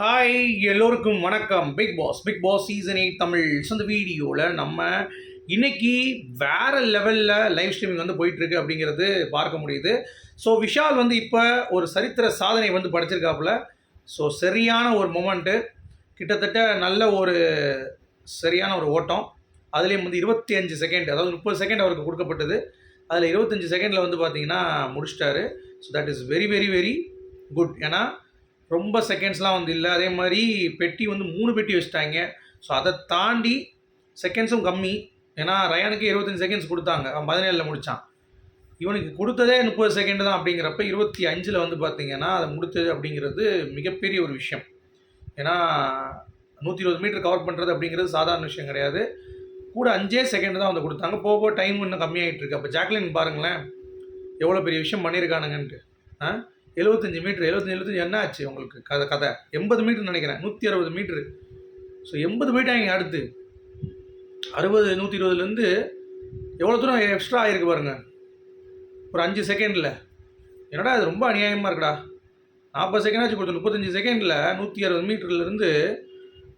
Hi எல்லோருக்கும் வணக்கம். Bigg Boss Bigg Boss season eight Tamil so இந்த வீடியோவில் நம்ம இன்னைக்கு வேற லெவலில் லைவ் ஸ்ட்ரீமிங் வந்து போயிட்டுருக்கு அப்படிங்கிறது பார்க்க முடியுது. ஸோ விஷால் வந்து இப்போ ஒரு சரித்திர சாதனை வந்து படைச்சிருக்காப்புல. ஸோ சரியான ஒரு மொமெண்ட்டு கிட்டத்தட்ட நல்ல ஒரு சரியான ஒரு ஓட்டம். அதுலேயும் வந்து இருபத்தி அஞ்சு செகண்ட் அதாவது முப்பது செகண்ட் அவருக்கு கொடுக்கப்பட்டது. அதில் இருபத்தஞ்சி செகண்டில் வந்து பார்த்தீங்கன்னா முடிச்சிட்டாரு. So that is very very very good ஏன்னா ரொம்ப செகண்ட்ஸ்லாம் வந்து இல்லை. அதே மாதிரி பெட்டி வந்து மூணு பெட்டி வச்சுட்டாங்க. ஸோ அதை தாண்டி செகண்ட்ஸும் கம்மி. ஏன்னா ரயானுக்கு இருபத்தஞ்சு செகண்ட்ஸ் கொடுத்தாங்க. அவன் பதினேழில் முடித்தான் இவனுக்கு கொடுத்ததே முப்பது செகண்ட் தான் அப்படிங்கிறப்ப இருபத்தி அஞ்சில் வந்து பார்த்தீங்கன்னா அதை முடித்தது அப்படிங்கிறது மிகப்பெரிய ஒரு விஷயம். ஏன்னா நூற்றி இருபது மீட்டர் கவர் பண்ணுறது அப்படிங்கிறது சாதாரண விஷயம் கிடையாது. கூட அஞ்சே செகண்ட் தான் வந்து கொடுத்தாங்க. போக போக டைம் இன்னும் கம்மியாகிட்டு இருக்கு. அப்போ ஜாக்லின் பாருங்களேன் எவ்வளோ பெரிய விஷயம் பண்ணியிருக்கானுங்கன்ட்டு ஆ? எழுபத்தஞ்சி மீட்ரு எழுபத்தஞ்சி எழுபத்தஞ்சி என்ன ஆச்சு உங்களுக்கு? கதை கதை. எண்பது மீட்ரு நினைக்கிறேன். நூற்றி அறுபது மீட்ரு ஸோ எண்பது போயிட்டாங்க அடுத்து? அறுபது நூற்றி இருபதுலேருந்து எவ்வளோ தூரம் எக்ஸ்ட்ரா ஆகிருக்கு பாருங்க. ஒரு அஞ்சு செகண்டில் என்னடா அது ரொம்ப அநியாயமாக இருக்குடா? நாற்பது செகண்ட் ஆச்சு கொடுத்து முப்பத்தஞ்சு செகண்டில் நூற்றி அறுபது மீட்டர்லேருந்து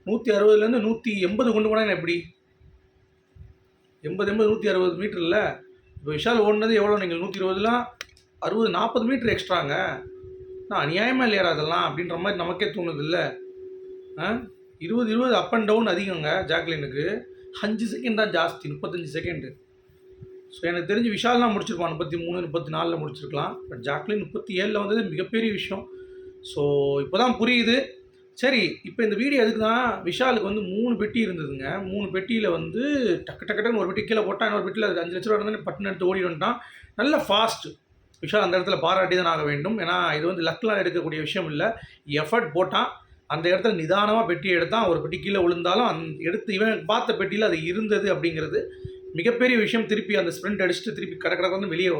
நூற்றி அறுபதுலேருந்து நூற்றி எண்பது கொண்டு போனால் எப்படி? எண்பது எண்பது நூற்றி அறுபது மீட்டரில். இப்போ விஷால் ஓடினது எவ்வளோ நீங்கள் நூற்றி இருபதுலாம் அறுபது நாற்பது மீட்ரு எக்ஸ்ட்ராங்க நான் அநியாயமாக இல்லையா அதெல்லாம் அப்படின்ற மாதிரி நமக்கே தோணுது இல்லை ஆ? இருபது இருபது அப் அண்ட் டவுன் அதிகங்க ஜாக்லினுக்கு. அஞ்சு செகண்ட் தான் ஜாஸ்தி முப்பத்தஞ்சு செகண்டு ஸோ எனக்கு தெரிஞ்சு விஷால்லாம் முடிச்சிருப்பான் முப்பத்தி மூணு முப்பத்தி நாலில் முடிச்சிருக்கலாம். பட் ஜாக்லின் முப்பத்தி ஏழில் வந்தது மிகப்பெரிய விஷயம். ஸோ இப்போ தான் புரியுது. சரி இப்போ இந்த வீடியோ எதுக்குன்னா விஷாலுக்கு வந்து மூணு பெட்டி இருந்ததுங்க. மூணு பெட்டியில் வந்து டக்கு டக்கு டக்குன்னு ஒரு பெட்டி கீழே போட்டான் இன்னொரு பெட்டியில் அது அஞ்சு லட்ச ரூபா இருந்தாலும் பட்டுன்னு எடுத்து ஓடி வந்துட்டான். நல்ல ஃபாஸ்ட்டு விஷால் அந்த இடத்துல பாராட்டி தான் ஆக வேண்டும். ஏன்னா இது வந்து லக்லாம் எடுக்கக்கூடிய விஷயம் இல்லை. எஃபர்ட் போட்டான் அந்த இடத்துல நிதானமாக பெட்டி எடுத்தான் ஒரு பெட்டி கீழே விழுந்தாலும் அந் எடுத்து இவன் பார்த்த பெட்டியில் அது இருந்தது அப்படிங்கிறது மிகப்பெரிய விஷயம். திருப்பி அந்த ஸ்ப்ரிண்ட் அடிச்சுட்டு திருப்பி கடை கடற்கன்னு வெளியே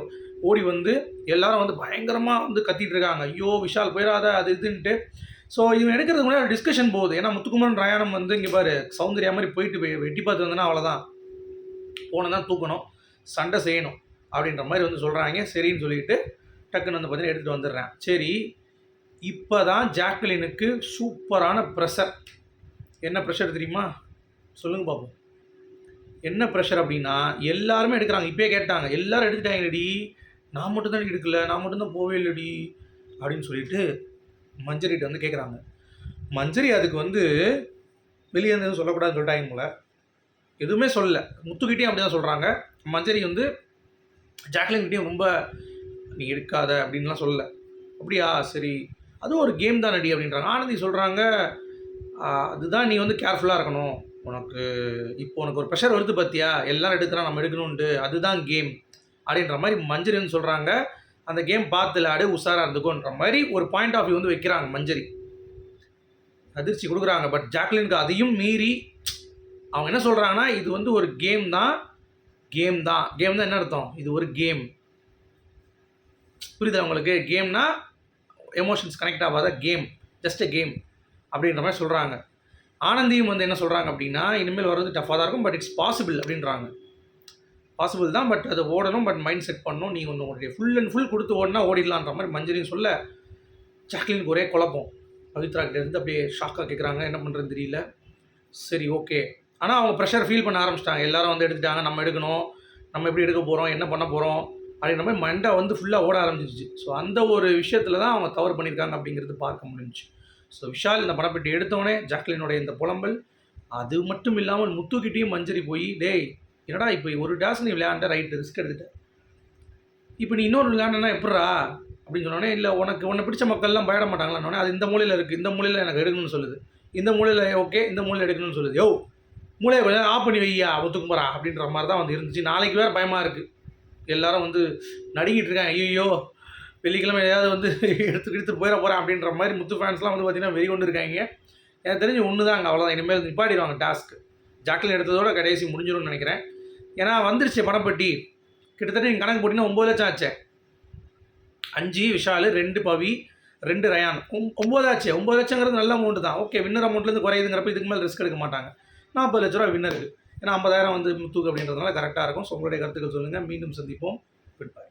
ஓடி வந்து எல்லாரும் வந்து பயங்கரமாக வந்து கத்திட்டு இருக்காங்க. ஐயோ விஷால் போயிடாத அது இதுன்ட்டு. ஸோ இவன் எடுக்கிறதுக்கு முன்னாடி டிஸ்கஷன் போகுது. ஏன்னா முத்துக்குமரன் ரயானம் வந்து இங்கே பாரு சௌந்தர்யா மாதிரி போயிட்டு போய் வெட்டி பார்த்து வந்தேன்னா அவ்வளோதான் போனதான் தூக்கணும். சண்டை செய்யணும். அப்படின்ற மாதிரி வந்து சொல்கிறாங்க சரின்னு சொல்லிட்டு டக்குன்னு வந்து பார்த்தீங்கன்னா எடுத்துகிட்டு வந்துடுறேன். சரி இப்போ தான் ஜாக்லினுக்கு சூப்பரான ப்ரெஷர் என்ன ப்ரெஷர் தெரியுமா? சொல்லுங்கள் பார்ப்போம் என்ன ப்ரெஷர் அப்படின்னா எல்லாருமே எடுக்கிறாங்க. இப்போயே கேட்டாங்க. எல்லாரும் எடுத்துட்டாங்கடி நான் மட்டும் தான் எடுக்கல. நான் மட்டும்தான் போவே இல்லடி. அப்படின்னு சொல்லிட்டு மஞ்சரிட்ட வந்து கேட்குறாங்க மஞ்சரி அதுக்கு வந்து வெளியே இருந்து எதுவும் சொல்லக்கூடாதுன்னு சொல்லிட்டாங்க போல. எதுவுமே சொல்லலை. முத்துக்கிட்டே அப்படி தான் சொல்கிறாங்க மஞ்சரி வந்து ஜாக்லின்கிட்டையும் ரொம்ப நீ எடுக்காத அப்படின்லாம் சொல்லலை. அப்படியா? சரி. அதுவும் ஒரு கேம் தான் அடி அப்படின்றாங்க. ஆனந்தி சொல்கிறாங்க அதுதான் நீ வந்து கேர்ஃபுல்லாக இருக்கணும். உனக்கு இப்போ உனக்கு ஒரு ப்ரெஷர் வருது பார்த்தியா எல்லாரும் எடுக்கிறா நம்ம எடுக்கணுன்ட்டு அதுதான் கேம். அப்படின்ற மாதிரி மஞ்சரின்னு சொல்கிறாங்க அந்த கேம் பார்த்து விளையாடு உஷாராக இருந்துக்கோன்ற மாதிரி ஒரு பாயிண்ட் ஆஃப் வியூ வந்து வைக்கிறாங்க மஞ்சரி. அதிர்ச்சி கொடுக்குறாங்க. பட் ஜாக்லினுக்கு அதையும் மீறி அவங்க என்ன சொல்கிறாங்கன்னா இது வந்து ஒரு கேம் தான். கேம் தான். கேம் தான் என்ன அர்த்தம்? இது ஒரு கேம் புரியுதா உங்களுக்கு? கேம்னா எமோஷன்ஸ் கனெக்ட் ஆகாத கேம் ஜஸ்ட் எ கேம் அப்படின்ற மாதிரி சொல்கிறாங்க ஆனந்தியும் வந்து என்ன சொல்கிறாங்க அப்படின்னா இனிமேல் வர்றது டஃப்பாக தான் இருக்கும் பட் இட்ஸ் பாசிபிள் அப்படின்றாங்க. பாசிபிள் தான் பட் அதை ஓடணும் பட் மைண்ட் செட் பண்ணணும். நீங்கள் ஒன்று உங்களுடைய ஃபுல் அண்ட் ஃபுல் கொடுத்து ஓடினா ஓடிடலான்ற மாதிரி மஞ்சரின்னு சொல்ல ஜாக்லின் ஒரே குழப்பம். பவித்ரா கிட்டேருந்து அப்படியே ஷாக்காக கேட்குறாங்க என்ன பண்ணுறதுன்னு தெரியல. சரி ஓகே ஆனால் அவங்க ப்ரெஷர் ஃபீல் பண்ண ஆரம்பிச்சிட்டாங்க. எல்லாரும் வந்து எடுத்துட்டாங்க. நம்ம எடுக்கணும். நம்ம எப்படி எடுக்க போகிறோம் என்ன பண்ண போகிறோம் அப்படின்ற மாதிரி மண்டை வந்து ஃபுல்லாக ஓட ஆரம்பிச்சிச்சு ஸோ அந்த ஒரு விஷயத்தில் தான் அவங்க தவறு பண்ணியிருக்காங்க அப்படிங்கிறது பார்க்க முடிஞ்சுச்சு. ஸோ விஷால் இந்த படப்பெட்டி எடுத்தோடனே ஜாக்லினுடைய இந்த புலம்பல் அது மட்டும் இல்லாமல் முத்துக்கிட்டேயும் மஞ்சரி போய் டேய் என்னடா இப்போ ஒரு டாஸ் நீ விளையாண்ட? ரைட்டு ரிஸ்க் எடுத்துட்ட. இப்போ நீ இன்னொரு விளையாண்டனா எப்பட்றா? அப்படின்னு சொன்னோடனே இல்லை உனக்கு உன்னை பிடிச்ச மக்கள்லாம் பயட மாட்டாங்களான்னொடனே அது இந்த மூலையில் இருக்குது இந்த மூலையில் எனக்கு எடுக்கணும்னு சொல்லுது. இந்த மூலையில் ஓகே இந்த மூலையில் எடுக்கணும்னு சொல்லுது. யோ மூளையை கொஞ்சம் ஆஃப் பண்ணி வையா ஒத்துக்குமாரா அப்படின்ற மாதிரி தான் வந்து இருந்துச்சு. நாளைக்கு வேறு பயமாக இருக்குது எல்லாரும் வந்து நடுங்கிட்டு இருக்காங்க. ஐயோ வெள்ளிக்கிழமை ஏதாவது வந்து எடுத்து எடுத்து போயிட போகிறேன் அப்படின்ற மாதிரி முத்து ஃபேன்ஸ்லாம் வந்து பார்த்திங்கன்னா வெறி கொண்டு இருக்காங்க. எனக்கு தெரிஞ்சு ஒன்று தான் அங்கே அவ்வளோதான் இனிமேல் நிப்பாடிடுவாங்க டாஸ்க்கு ஜாக்கில் எடுத்ததோட கடைசி முடிஞ்சிடும்னு நினைக்கிறேன். ஏன்னா வந்துருச்சு பணப்பட்டி கிட்டத்தட்ட நீங்கள் கணக்கு போட்டிங்கன்னா ஒம்பது லட்சம் ஆச்சு. அஞ்சு விஷால் ரெண்டு பவி ரெண்டு ரயான். ஒம்பது ஆச்சு. ஒம்பது லட்சங்கிறது நல்ல அமௌண்ட் தான். ஓகே வின்னர் அமௌண்ட்லேருந்து குறையுதுங்கிறப்ப இதுக்கு மேலே ரிஸ்க் எடுக்க மாட்டாங்க. நாற்பது லட்ச ரூபா வின்னருக்கு ஏன்னா ஐம்பதாயிரம் வந்து முத்துக்கு அப்படின்றதுனால கரெக்டாக இருக்கும். ஸோ உங்களுடைய கருத்துக்கள் சொல்லுங்கள் மீண்டும் சந்திப்போம். Good bye